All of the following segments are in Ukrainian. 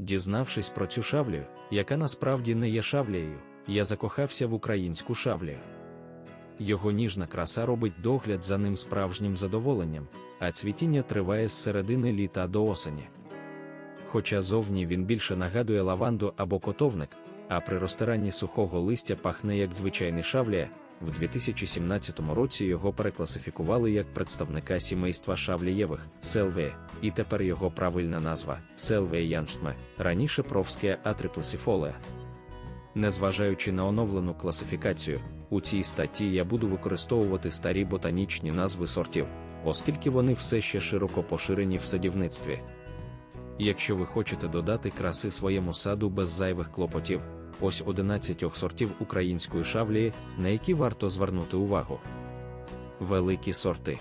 Дізнавшись про цю шавлю, яка насправді не є шавлею, я закохався в українську шавлю. Його ніжна краса робить догляд за ним справжнім задоволенням, а цвітіння триває з середини літа до осені. Хоча зовні він більше нагадує лаванду або котовник, а при розтиранні сухого листя пахне як звичайний шавлія, в 2017 році його перекласифікували як представника сімейства шавлієвих селвеє, і тепер його правильна назва селвея янштме, раніше провське атриплесифолея. Незважаючи на оновлену класифікацію, у цій статті я буду використовувати старі ботанічні назви сортів, оскільки вони все ще широко поширені в садівництві. Якщо ви хочете додати краси своєму саду без зайвих клопотів, ось 11 сортів української шавлії, на які варто звернути увагу. Великі сорти.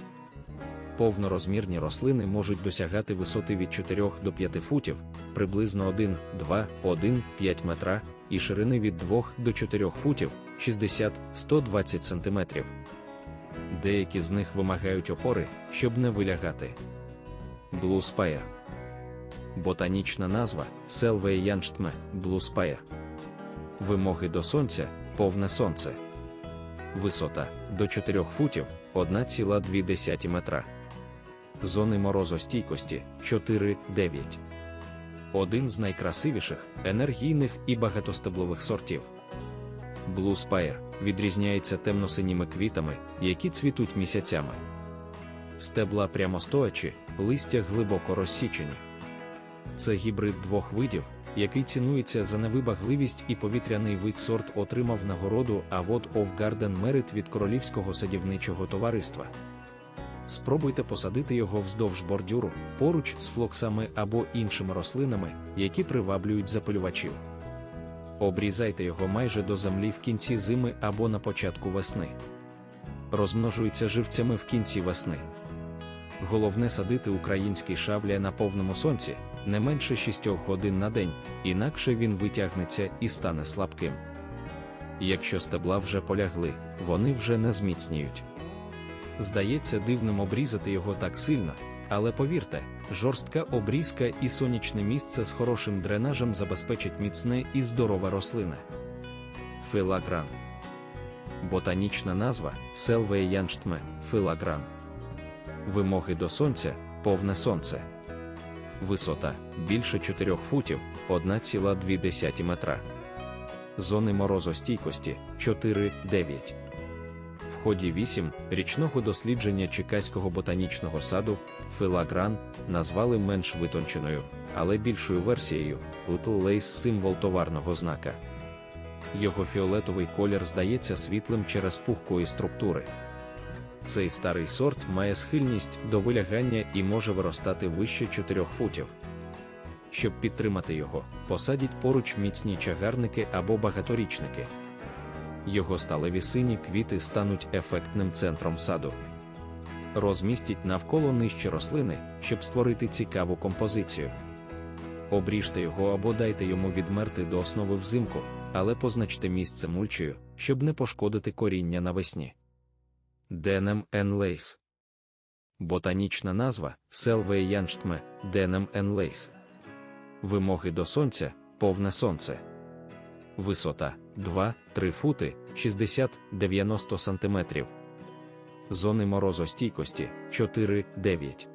Повнорозмірні рослини можуть досягати висоти від 4 до 5 футів, приблизно 1, 2, 1, 5 метра, і ширини від 2 до 4 футів 60-120 см. Деякі з них вимагають опори, щоб не вилягати. Blue Spire Ботанічна назва Селвея Янштме, Blue Spire. Вимоги до сонця повне сонце. Висота до 4 футів 1,2 метра. Зони морозостійкості 4-9. Один з найкрасивіших, енергійних і багатостеблових сортів. Blue Spire відрізняється темно-синіми квітами, які цвітуть місяцями. Стебла прямостоячі, листя глибоко розсічені. Це гібрид двох видів, який цінується за невибагливість і повітряний вид сорт отримав нагороду Award of Garden Merit від Королівського садівничого товариства. Спробуйте посадити його вздовж бордюру, поруч з флоксами або іншими рослинами, які приваблюють запилювачів. Обрізайте його майже до землі в кінці зими або на початку весни. Розмножується живцями в кінці весни. Головне садити український шавля на повному сонці не менше 6 годин на день, інакше він витягнеться і стане слабким. Якщо стебла вже полягли, вони вже не зміцніють. Здається дивним обрізати його так сильно, але повірте, жорстка обрізка і сонячне місце з хорошим дренажем забезпечить міцне і здорове рослина. Филагран Ботанічна назва Селвея Янштме, филагран. Вимоги до сонця повне сонце. Висота більше 4 футів 1,2 метра. Зони морозостійкості 4-9. В ході 8 річного дослідження Чекаського ботанічного саду филагран назвали менш витонченою, але більшою версією Little Lace символ товарного знака. Його фіолетовий колір здається світлим через пухкої структури. Цей старий сорт має схильність до вилягання і може виростати вище 4 футів. Щоб підтримати його, посадіть поруч міцні чагарники або багаторічники. Його сталеві сині квіти стануть ефектним центром саду. Розмістіть навколо нижче рослини, щоб створити цікаву композицію. Обріжте його або дайте йому відмерти до основи взимку, але позначте місце мульчею, щоб не пошкодити коріння навесні. Денем Енлейс. Ботанічна назва Янштме, Денем Енлейс. Вимоги до сонця повне сонце. Висота 2-3 фути 60-90 см. Зони морозостійкості 4-9.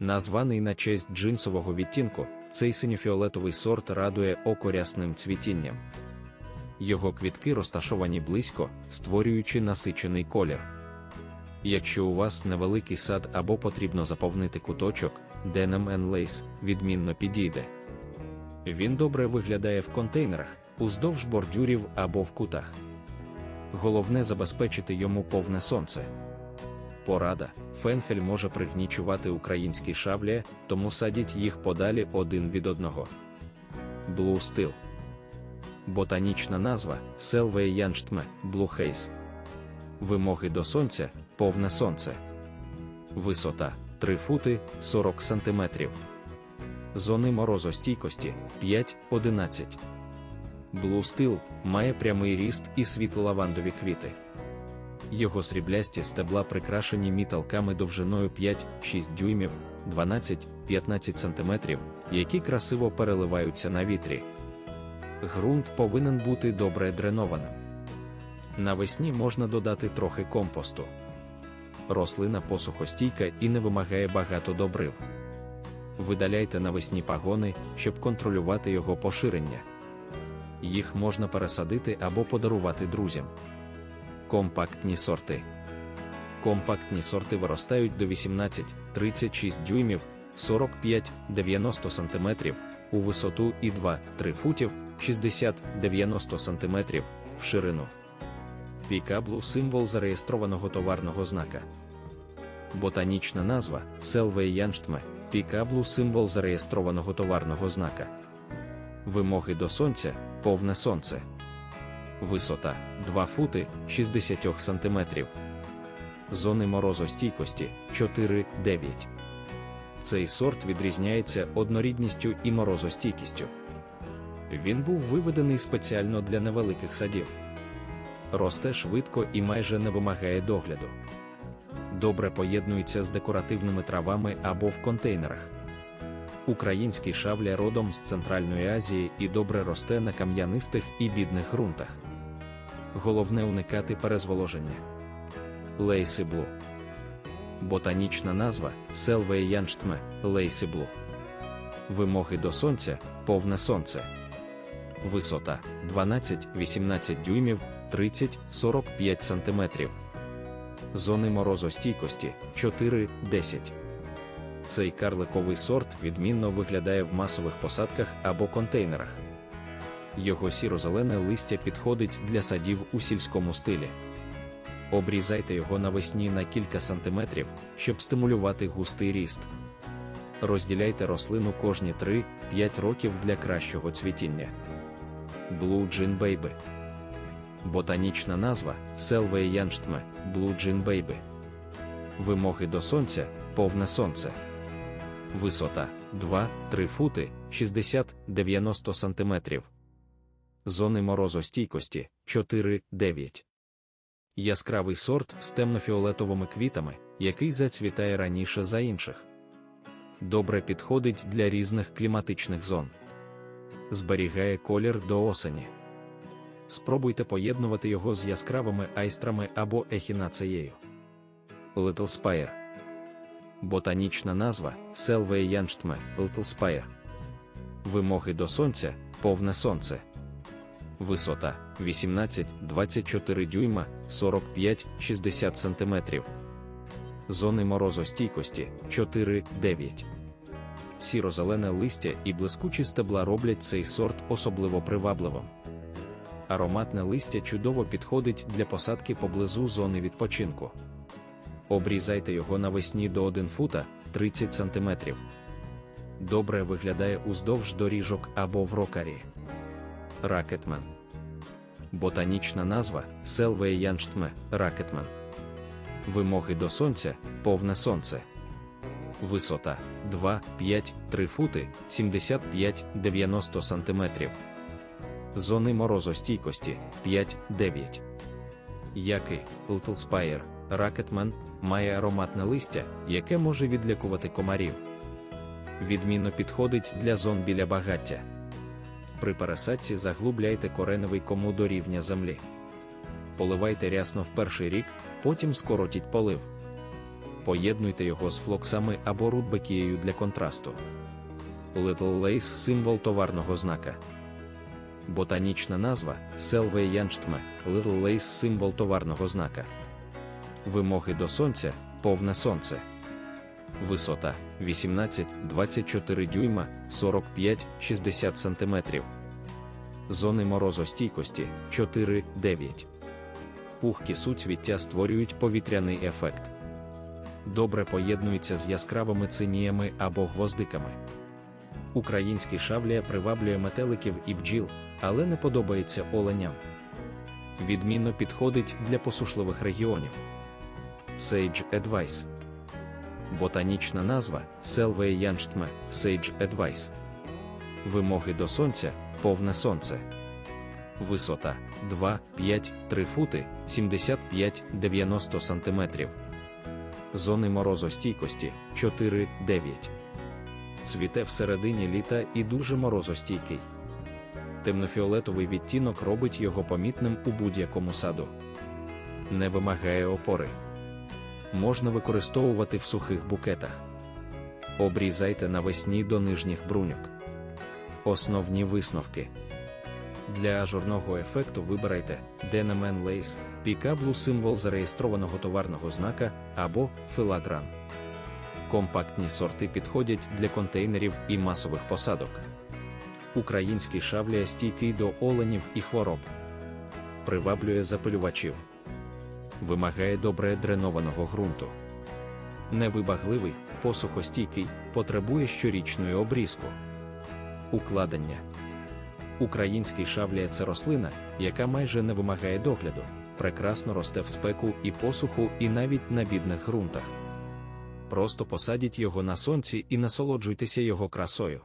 Названий на честь джинсового відтінку, цей синьофіолетовий сорт радує око рясним цвітінням. Його квітки розташовані близько, створюючи насичений колір. Якщо у вас невеликий сад або потрібно заповнити куточок, Denim Lace відмінно підійде. Він добре виглядає в контейнерах, уздовж бордюрів або в кутах. Головне забезпечити йому повне сонце. Порада: фенхель може пригнічувати українські шавлі, тому садіть їх подалі один від одного. Blue Steel Ботанічна назва Селвея Blue Haze. Вимоги до сонця повне сонце. Висота 3 фути 40 см. Зони морозостійкості 5-11. Blue Steel має прямий ріст і світло-лавандові квіти. Його сріблясті стебла прикрашені міталками довжиною 5-6 дюймів, 12-15 см, які красиво переливаються на вітрі. Ґрунт повинен бути добре дренованим. Навесні можна додати трохи компосту. Рослина посухостійка і не вимагає багато добрив. Видаляйте навесні пагони, щоб контролювати його поширення. Їх можна пересадити або подарувати друзям. Компактні сорти. Компактні сорти виростають до 18-36 дюймів, 45-90 см, у висоту і 2-3 футів, 60-90 см в ширину. Пікаблу символ зареєстрованого товарного знака. Ботанічна назва Селвейянштме, пікаблу символ зареєстрованого товарного знака. Вимоги до сонця повне сонце. Висота 2 фути 60 см. Зони морозостійкості 4-9. Цей сорт відрізняється однорідністю і морозостійкістю. Він був виведений спеціально для невеликих садів. Росте швидко і майже не вимагає догляду. Добре поєднується з декоративними травами або в контейнерах. Український шавля родом з Центральної Азії і добре росте на кам'янистих і бідних ґрунтах. Головне уникати перезволоження. Лейсиблу. Ботанічна назва Селвеянштме Лейсиблу. Вимоги до сонця повне сонце. Висота 12-18 дюймів 30-45 см. Зони морозостійкості 4-10. Цей карликовий сорт відмінно виглядає в масових посадках або контейнерах. Його сіро-зелене листя підходить для садів у сільському стилі. Обрізайте його навесні на кілька сантиметрів, щоб стимулювати густий ріст. Розділяйте рослину кожні 3-5 років для кращого цвітіння. Blue Jean Baby Ботанічна назва Blue Jean Baby. Вимоги до сонця повне сонце. Висота 2-3 фути 60-90 см. Зони морозостійкості 4-9. Яскравий сорт з темнофіолетовими квітами, який зацвітає раніше за інших. Добре підходить для різних кліматичних зон. Зберігає колір до осені. Спробуйте поєднувати його з яскравими айстрами або ехінацеєю. Little Spire Ботанічна назва Селвеянштме Little Spire. Вимоги до сонця повне сонце. Висота 18-24 дюйма 45-60 см. Зони морозостійкості 4-9. Сіро-зелене листя і блискучі стебла роблять цей сорт особливо привабливим. Ароматне листя чудово підходить для посадки поблизу зони відпочинку. Обрізайте його навесні до 1 фута 30 см. Добре виглядає уздовж доріжок або в рокарі. Ракетмен. Ботанічна назва Селвеянштме Ракетмен. Вимоги до сонця повне сонце. Висота 2-5-3 фути 75-90 см. Зони морозостійкості 5-9. Який Little Spire Ракетмен має ароматне листя, яке може відлякувати комарів. Відмінно підходить для зон біля багаття. При пересадці заглубляйте кореневий кому до рівня землі. Поливайте рясно в перший рік, потім скоротіть полив. Поєднуйте його з флоксами або рудбекією для контрасту. Little Lace – символ товарного знака. Ботанічна назва Селвеянштме Little Lace – символ товарного знака. Вимоги до сонця повне сонце. Висота 18-24 дюйма 45-60 см. Зони морозостійкості 4-9. Пухкі суцвіття створюють повітряний ефект. Добре поєднуються з яскравими циніями або гвоздиками. Український шавлія приваблює метеликів і бджіл, але не подобається оленям. Відмінно підходить для посушливих регіонів. Sage Advice Ботанічна назва Селвеянштме Sage Advice. Вимоги до сонця повне сонце. Висота 2-5-3 фути 75-90 см. зони морозостійкості 4-9. Цвіте всередині літа і дуже морозостійкий. Темнофіолетовий відтінок робить його помітним у будь-якому саду. Не вимагає опори. Можна використовувати в сухих букетах. Обрізайте навесні до нижніх бруньок. Основні висновки. Для ажурного ефекту вибирайте Denemen Lace, Picablu символ зареєстрованого товарного знака або Филагран. Компактні сорти підходять для контейнерів і масових посадок. Український шавлія стійкий до оленів і хвороб. Приваблює запилювачів. Вимагає добре дренованого ґрунту. Невибагливий, посухостійкий, потребує щорічної обрізку. Укладення. Український шавлія це рослина, яка майже не вимагає догляду, прекрасно росте в спеку і посуху, і навіть на бідних ґрунтах. Просто посадіть його на сонці і насолоджуйтеся його красою.